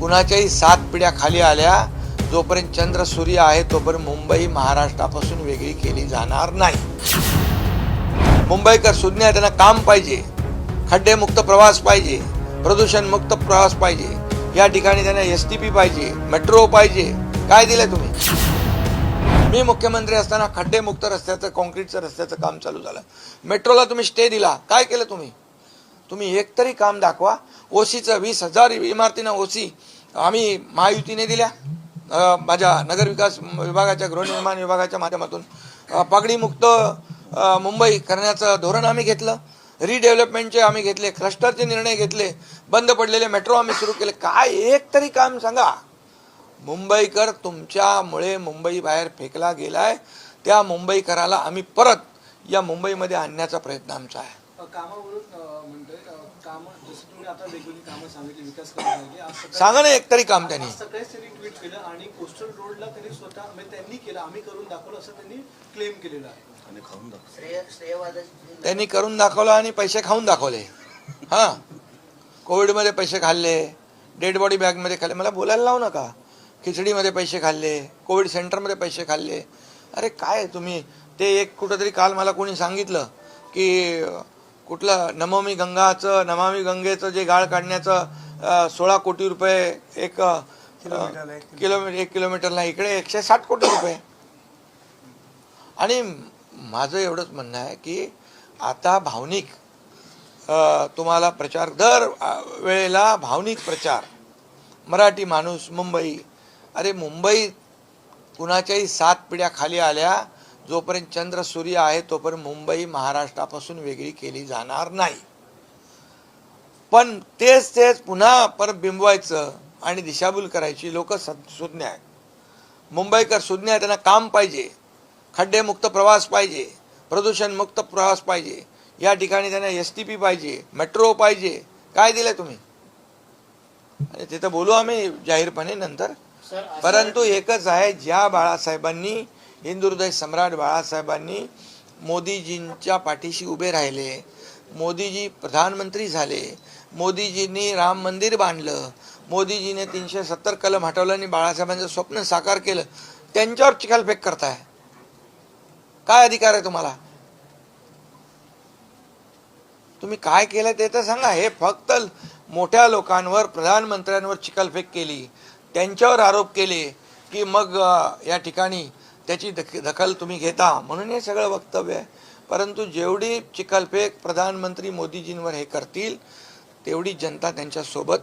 कुणाच्याही सात पिढ्या खाली आल्या जोपर्यंत चंद्र सूर्य आहे तोपर्यंत मुंबई महाराष्ट्रापासून वेगळी केली जाणार नाही. मुंबईकर सुज्ञ त्यांना काम पाहिजे. खड्डेमुक्त प्रवास पाहिजे. प्रदूषणमुक्त प्रवास पाहिजे. या ठिकाणी त्यांना एस टी पी पाहिजे. मेट्रो पाहिजे. काय दिलं तुम्ही? मी मुख्यमंत्री असताना खड्डेमुक्त रस्त्याचं कॉन्क्रीटचं रस्त्याचं काम चालू झालं. मेट्रोला तुम्ही स्टे दिला. काय केलं तुम्ही? तुम्ही एक तरी काम दाखवा. ओसीचं वीस हजार इमारतीनं ओसी आम्ही महायुतीने दिल्या. माझ्या नगरविकास विभागाच्या गृहनिर्माण विभागाच्या माध्यमातून. पागडीमुक्त पगडीमुक्त मुंबई करण्याचं धोरण आम्ही घेतलं. रिडेव्हलपमेंटचे आम्ही घेतले क्लस्टरचे निर्णय घेतले बंद पडलेले मेट्रो आम्ही सुरू केले. काय एक तरी काम सांगा. मुंबईकर तुमच्यामुळे मुंबई बाहेर फेकला गेलाय. त्या मुंबईकराला आम्ही परत या मुंबईमध्ये आणण्याचा प्रयत्न आमचा आहे. आता वेगवेगळी कामं सांगितली विकास करण्यासाठी आज सकाळी सांगा ना एक तरी काम त्यांनी. सकाळीच त्यांनी ट्विट केलं आणि कोस्टल रोडला त्यांनी स्वतः म्हणजे त्यांनी केलं आम्ही करून दाखवलं असं त्यांनी क्लेम केलेलं आहे. त्यांनी करून दाखवलं आणि पैसे खाऊन दाखवले. हां. कोविडमध्ये पैसे खाल्ले डेड बॉडी बॅगमध्ये खाल्ले. मला बोलायला लावू नका. खिचडीमध्ये पैसे खाल्ले कोविड सेंटरमध्ये पैसे खाल्ले. अरे काय तुम्ही? ते एक कुठंतरी काल मला कोणी सांगितलं की कुठलं नमामी गंगाचं नमामी गंगेचं जे गाळ काढण्याचं सोळा कोटी रुपये एक किलोमीटर. एक किलोमीटरला इकडे एकशे साठ कोटी रुपये. आणि माझं एवढंच म्हणणं आहे की आता भावनिक तुम्हाला प्रचार दर वेळेला भावनिक प्रचार. मराठी माणूस मुंबई. अरे मुंबई कुणाच्याही सात पिढ्या खाली आल्या जोपर्यंत चंद्र सूर्य आहे तोपर्यंत मुंबई महाराष्ट्रापासून वेगळी केली जाणार नाही. पण तेच तेच पुन्हा परत बिंबवायचं आणि दिशाभूल करायची लोक सुज्ञ आहेत. मुंबईकर सुज्ञ आहे त्यांना काम पाहिजे. खड्डेमुक्त प्रवास पाहिजे. प्रदूषणमुक्त प्रवास पाहिजे. या ठिकाणी त्यांना एस टी पी पाहिजे. मेट्रो पाहिजे. काय दिलंय तुम्ही? आणि तिथं बोलू आम्ही जाहीरपणे नंतर. परंतु एकच आहे ज्या बाळासाहेबांनी हिंदुहृदय सम्राट बाळासाहेबांनी मोदीजींच्या पाठीशी उभे राहिले. मोदीजी प्रधानमंत्री झाले. मोदीजींनी राम मंदिर बांधलं. मोदीजीने तीनशे सत्तर कलम हटवलं आणि बाळासाहेबांचं स्वप्न साकार केलं. त्यांच्यावर चिखलफेक करताय. काय अधिकार आहे तुम्हाला? तुम्ही काय केलं ते तर सांगा. हे फक्त मोठ्या लोकांवर प्रधानमंत्र्यांवर चिखलफेक केली. त्यांच्यावर आरोप केले की मग या ठिकाणी त्याची दख दखल तुम्ही घेता. म्हणून हे सगळं वक्तव्य आहे. परंतु जेवढी चिखलफेक प्रधानमंत्री मोदीजींवर हे करतील तेवढी जनता त्यांच्यासोबत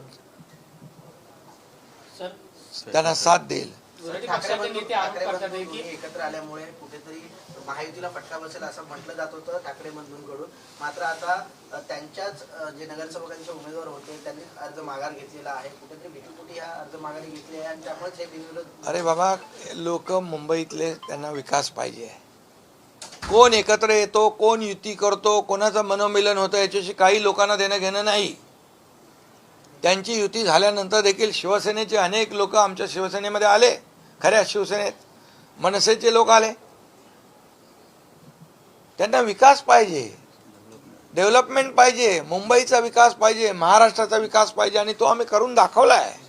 त्यांना साथ देईल. ठाकरे नेते आरोप करतात की एकत्र आल्यामुळे कुठेतरी महायुतीला फटका बसेल असं म्हटलं जात होतं ठाकरे बंधूंकडून. मात्र आता त्यांच्याच जे नगरसेवकांचे उमेदवार होते त्यांनी अर्ज माघार घेतलेला आहे. कुठेतरी भीतीपोटी हा अर्ज माघारी घेतली आहे आणि त्यामुळेच हे बिनविरोध अरे बाबा लोक मुंबईतले त्यांना विकास पाहिजे. कोण एकत्र येतो कोण युती करतो कोणाचं मनोमिलन होतं याच्याशी काही लोकांना देणं घेणं नाही. त्यांची युती झाल्यानंतर देखील शिवसेनेचे अनेक लोक आमच्या शिवसेनेमध्ये आले. खऱ्या शिवसेनेत मनसेचे लोक आले. त्यांना विकास पाहिजे. डेव्हलपमेंट पाहिजे. मुंबईचा विकास पाहिजे. महाराष्ट्राचा विकास पाहिजे आणि तो आम्ही करून दाखवला आहे